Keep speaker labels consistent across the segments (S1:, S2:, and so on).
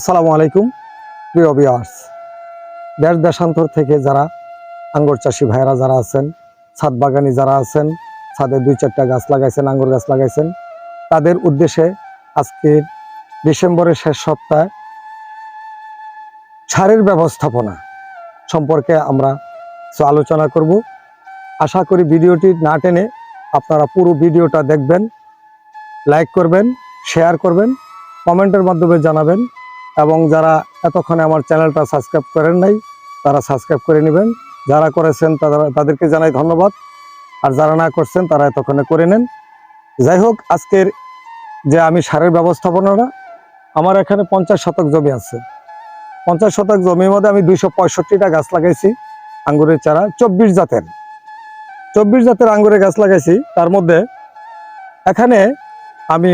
S1: আসসালামু আলাইকুম, প্রিয় বিয়ার্স দেশ দেশান্তর থেকে যারা আঙ্গুর চাষি ভাইয়েরা যারা আছেন, ছাদ বাগানি যারা আছেন, ছাদে দুই চারটা গাছ লাগাইছেন, আঙ্গুর গাছ লাগাইছেন, তাদের উদ্দেশ্যে আজকের ডিসেম্বরের শেষ সপ্তাহে সারের ব্যবস্থাপনা সম্পর্কে আমরা আলোচনা করব। আশা করি ভিডিওটি না টেনে আপনারা পুরো ভিডিওটা দেখবেন, লাইক করবেন, শেয়ার করবেন, কমেন্টের মাধ্যমে জানাবেন। এবং যারা এতক্ষণে আমার চ্যানেলটা সাবস্ক্রাইব করেন নাই, তারা সাবস্ক্রাইব করে নেবেন। যারা করেছেন তারা তাদেরকে জানাই ধন্যবাদ। আর যারা না করছেন, তারা এতক্ষণে করে নেন। যাই হোক, আজকের যে আমি সারের ব্যবস্থাপনাটা, আমার এখানে পঞ্চাশ শতক জমি আছে। পঞ্চাশ শতক জমির মধ্যে আমি দুইশো পঁয়ষট্টিটা গাছ লাগাইছি আঙ্গুরের চারা, চব্বিশ জাতের। চব্বিশ জাতের আঙ্গুরের গাছ লাগাইছি, তার মধ্যে এখানে আমি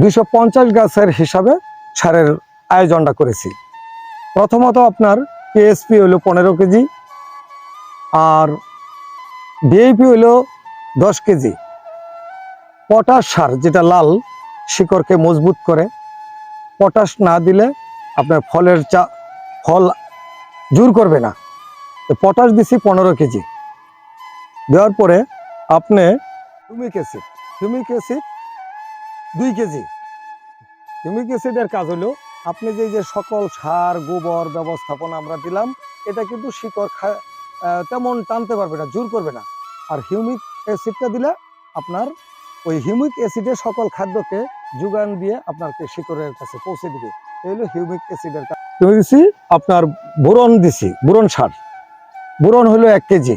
S1: দুইশো পঞ্চাশ গাছের হিসাবে সারের আয়োজনটা করেছি। প্রথমত আপনার পিএসপি হলো পনেরো কেজি আর ডিএপি হলো দশ কেজি। পটাশ সার, যেটা লাল, শিকড়কে মজবুত করে। পটাশ না দিলে আপনার ফলের চা, ফল জোর করবে না। তো পটাশ দিছি পনেরো কেজি। দেওয়ার পরে আপনি হিউমিক অ্যাসিড হিউমিক অ্যাসিড দুই কেজি। হিউমিক অ্যাসিডের কাজ হলো আপনি যে যে সকল সার, গোবর ব্যবস্থাপনা আমরা দিলাম, এটা কিন্তু শিকড় তেমন টানতে পারবে না, জোর করবে না। আর হিউমিক অ্যাসিডটা দিলে আপনার ওই হিউমিক অ্যাসিডের সকল খাদ্যকে যোগান দিয়ে আপনারকে শিকড়ের কাছে পৌঁছে দিবে। এই হলো হিউমিক অ্যাসিডের কাজ দিছি আপনার বোরন দিছি, বোরন সার। বোরন হলো এক কেজি।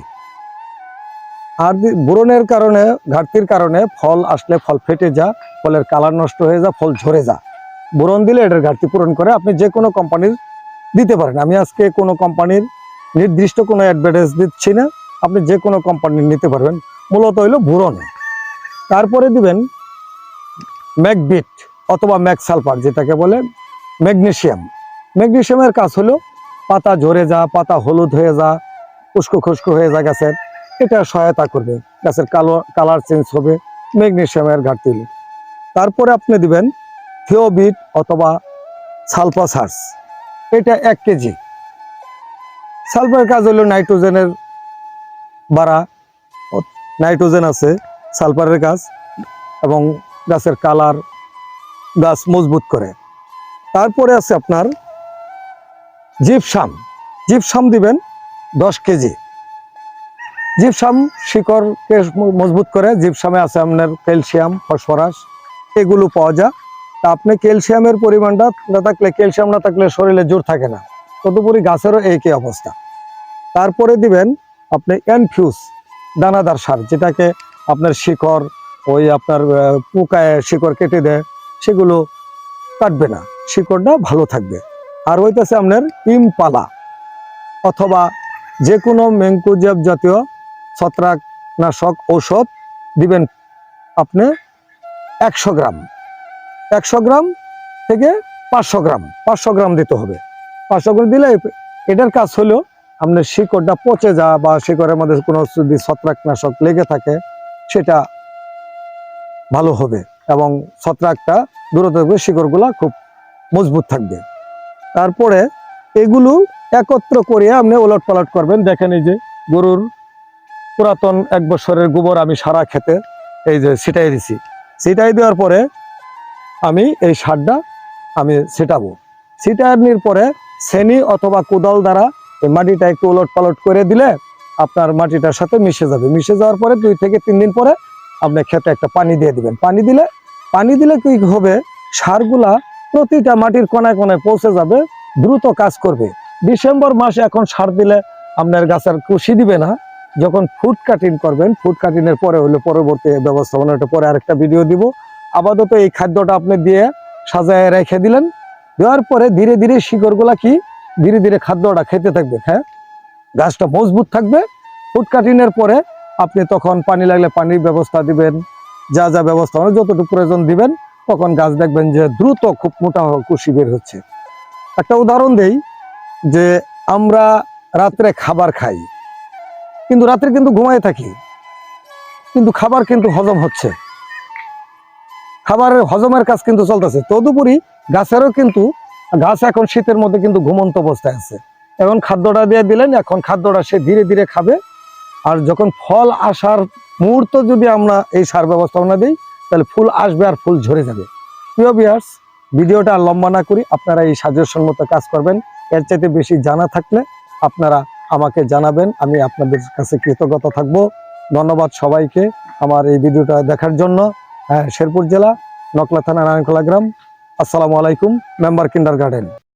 S1: আর বোরনের কারণে, ঘাটতির কারণে ফল আসলে ফল ফেটে যা, ফলের কালার নষ্ট হয়ে যা, ফল ঝরে যা। বোরন দিলে এটার ঘাটতি পূরণ করে। আপনি যে কোনো কোম্পানির দিতে পারেন। আমি আজকে কোনো কোম্পানির নির্দিষ্ট কোনো অ্যাডভার্টাইজ দিচ্ছি না। আপনি যে কোনো কোম্পানির নিতে পারবেন। মূলত হইল বোরন। তারপরে দিবেন ম্যাকবিট অথবা ম্যাক সালফার যেটাকে বলে ম্যাগনেশিয়াম। ম্যাগনেশিয়ামের কাজ হলো পাতা ঝরে যা, পাতা হলুদ হয়ে যা উস্কো খুস্কো হয়ে যা গাছের। এটা সহায়তা করবে। গাছের কালো কালার চেঞ্জ হবে। ম্যাগনেশিয়ামের ঘাটতি হলে তারপরে আপনি দিবেন থিওবিট অথবা সালফাসার্স এটা এক কেজি। সালফারের কাজ হলো নাইট্রোজেনের বাড়া। নাইট্রোজেন আছে সালফারের কাজ। এবং গাছের কালার গাছ মজবুত করে। তারপরে আছে আপনার জিপসাম জিপসাম দিবেন দশ কেজি। জিপসাম শিকড়কে মজবুত করে জিপসামে আছে আপনার ক্যালসিয়াম ফসফরাস এগুলো পাওয়া যায়। তা আপনি ক্যালসিয়ামের পরিমাণটা না থাকলে, ক্যালসিয়াম না থাকলে শরীরে জোর থাকে না। তদুপরি গাছেরও একই অবস্থা। তারপরে দিবেন আপনি এনফিউজ, দানাদার সার, যেটাকে আপনার শিকড়, ওই আপনার পোকায় শিকড় কেটে দেয়, সেগুলো কাটবে না। শিকড়টা ভালো থাকবে। আর হইতেছে আপনার ইমপালা, অথবা যে কোনো ম্যাঙ্কোজেব জাতীয় ছত্রাকনাশক ঔষধ দিবেন আপনি একশো গ্রাম। একশো গ্রাম থেকে পাঁচশো গ্রাম পাঁচশো গ্রাম দিতে হবে। পাঁচশো গ্রাম দিলে এটার কাজ হলো আপনার শিকড়টা পচে যা বা শিকড়ের মধ্যে কোনো যদি ছত্রাকনাশক লেগে থাকে, সেটা ভালো হবে এবং ছত্রাকটা দূরে থাকবে শিকড়গুলা খুব মজবুত থাকবে। তারপরে এগুলো একত্র করে আপনি ওলট পালট করবেন। দেখেন এই যে গরুর পুরাতন এক বছরের গোবর আমি সারা খেতে এই যে ছিটাই দিছি। ছিটাই দেওয়ার পরে আমি এই সারটা আমি ছিটাবো। ছিটানির পরে শ্রেণি অথবা কোদাল দ্বারা এই মাটিটা একটু ওলট পালট করে দিলে আপনার মাটিটার সাথে মিশে যাবে। মিশে যাওয়ার পরে দুই থেকে তিন দিন পরে আপনি খেতে একটা পানি দিয়ে দিবেন। পানি দিলে পানি দিলে কি হবে? সারগুলা প্রতিটা মাটির কোনায় কোনায় পৌঁছে যাবে, দ্রুত কাজ করবে। ডিসেম্বর মাসে এখন সার দিলে আপনার গাছের কুশি দিবে না। যখন ফুড কাটিং করবেন, ফুড কাটিং এর পরে হলে পরবর্তী ব্যবস্থাপনাটা পরে আরেকটা ভিডিও দিব। আপাতত এই খাদ্যটা আপনি দিয়ে সাজায় রেখে দিলেন। দেওয়ার পরে ধীরে ধীরে শিকড়গুলা কি? ধীরে ধীরে খাদ্যটা খেতে থাকবে হ্যাঁ? গাছটা মজবুত থাকবে। ফুড কাটিং এর পরে আপনি তখন পানি লাগলে পানির ব্যবস্থা দিবেন, যা যা ব্যবস্থা মানে যতটুকু প্রয়োজন দিবেন, তখন গাছ দেখবেন যে দ্রুত খুব মোটা কুশি বের হচ্ছে। একটা উদাহরণ দেই যে আমরা রাত্রে খাবার খাই, কিন্তু রাত্রে কিন্তু ঘুমায় থাকি, কিন্তু খাবার কিন্তু হজম হচ্ছে। খাবারের হজমের কাজ কিন্তু চলতেছে। তদুপরি গাছেরও কিন্তু গাছ এখন শীতের মধ্যে কিন্তু ঘুমন্ত অবস্থায় আছে। এখন খাদ্যটা দিয়ে দিলেন, এখন খাদ্যটা সে ধীরে ধীরে খাবে। আর যখন ফল আসার মুহূর্ত যদি আমরা এই সার ব্যবস্থাপনা দিই, তাহলে ফুল আসবে আর ফুল ঝরে যাবে। প্রিয় বিয়ার্স ভিডিওটা লম্বা না করি, আপনারা এই সাজেশন মতো কাজ করবেন। এর চাইতে বেশি জানা থাকলে আপনারা আমাকে জানাবেন, আমি আপনাদের কাছে কৃতজ্ঞতা থাকব। ধন্যবাদ সবাইকে আমার এই ভিডিওটা দেখার জন্য। শেরপুর জেলা নকলা থানা নারায়ণখোলা গ্রাম। আসসালামু আলাইকুম মেম্বার কিন্ডার গার্ডেন